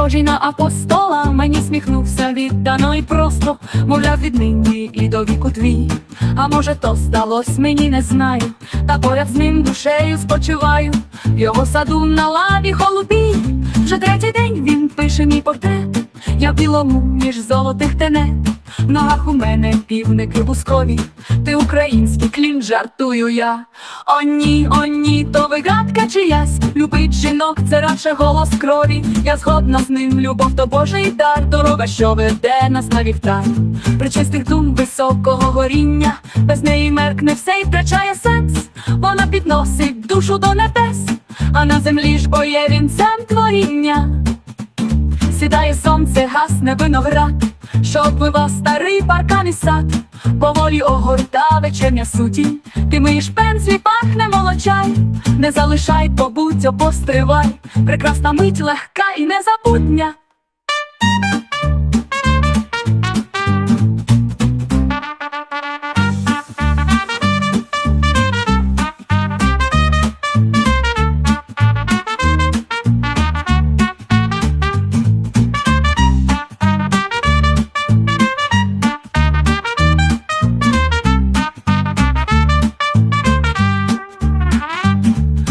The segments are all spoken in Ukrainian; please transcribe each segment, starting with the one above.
схожий на апостола, мені сміхнувся віддано і просто, мовляв, віднині і до віку твій. А може, то сталось, мені не знаю. Та поряд з ним душею спочиваю. В його саду на лаві холубій. Вже третій день він пише мій портрет. Я в білому між золотих тенет. В ногах у мене півники бускові. Ти український клін, жартую я. О ні, о ні, то вигадка чиясь. Любить жінок, це радше голос крові. Я згодна з ним, любов то Божий дар, дорога, що веде нас на вівтар. Причистих дум високого горіння, без неї меркне все і втрачає сенс. Вона підносить душу до небес, а на землі ж боє вінцем творіння. Сонце, гасне виноград, що обвива старий паркан і сад, поволі огорта вечерня сутінь, ти миєш пензлі, пахне молочай, не залишай, побудь, обостривай, прекрасна мить легка і незабутня.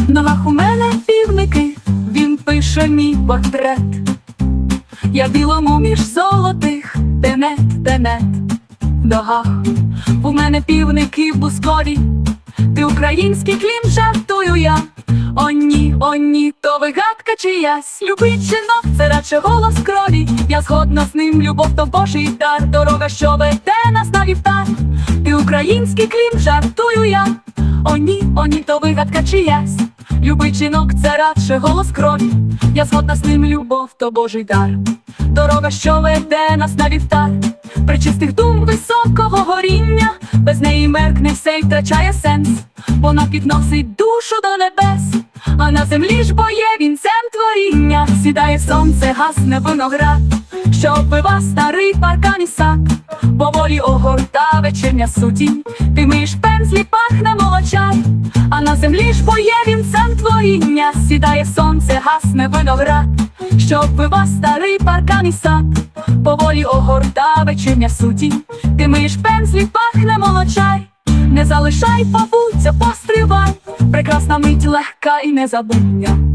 В ногах у мене півники, він пише мій портрет. Я білому між золотих, тенет, тенет, в ногах у мене півники в бускові, ти український клін, жартую я. О ні, о ні, то вигадка чиясь. Любить жінок, це радше голос крові. Я згодна з ним, любов то Божий дар, дорога, що веде нас на вівтар. Ти український клін, жартую я. О ні, о ні, то вигадка чиясь. Любить жінок, це радше голос крові. Я згодна з ним, любов то Божий дар. Дорога, що веде нас на вівтар. Причистих дум високого горіння, без неї меркне все і втрачає сенс. Вона підносить душу до небес, а на землі ж боє вінцем творіння. Сідає сонце, гасне виноград, що обпива старий паркан і сад. Поволі огорта вечірня сутінь, ти миєш пензлі, пахне молочай, гасне виноград, що обпива старий паркан і сад. Поволі огорта вечірня суті, ти миєш пензлі, пахне молочай, не залишай, бабуця, постривай, прекрасна мить легка і незабутня.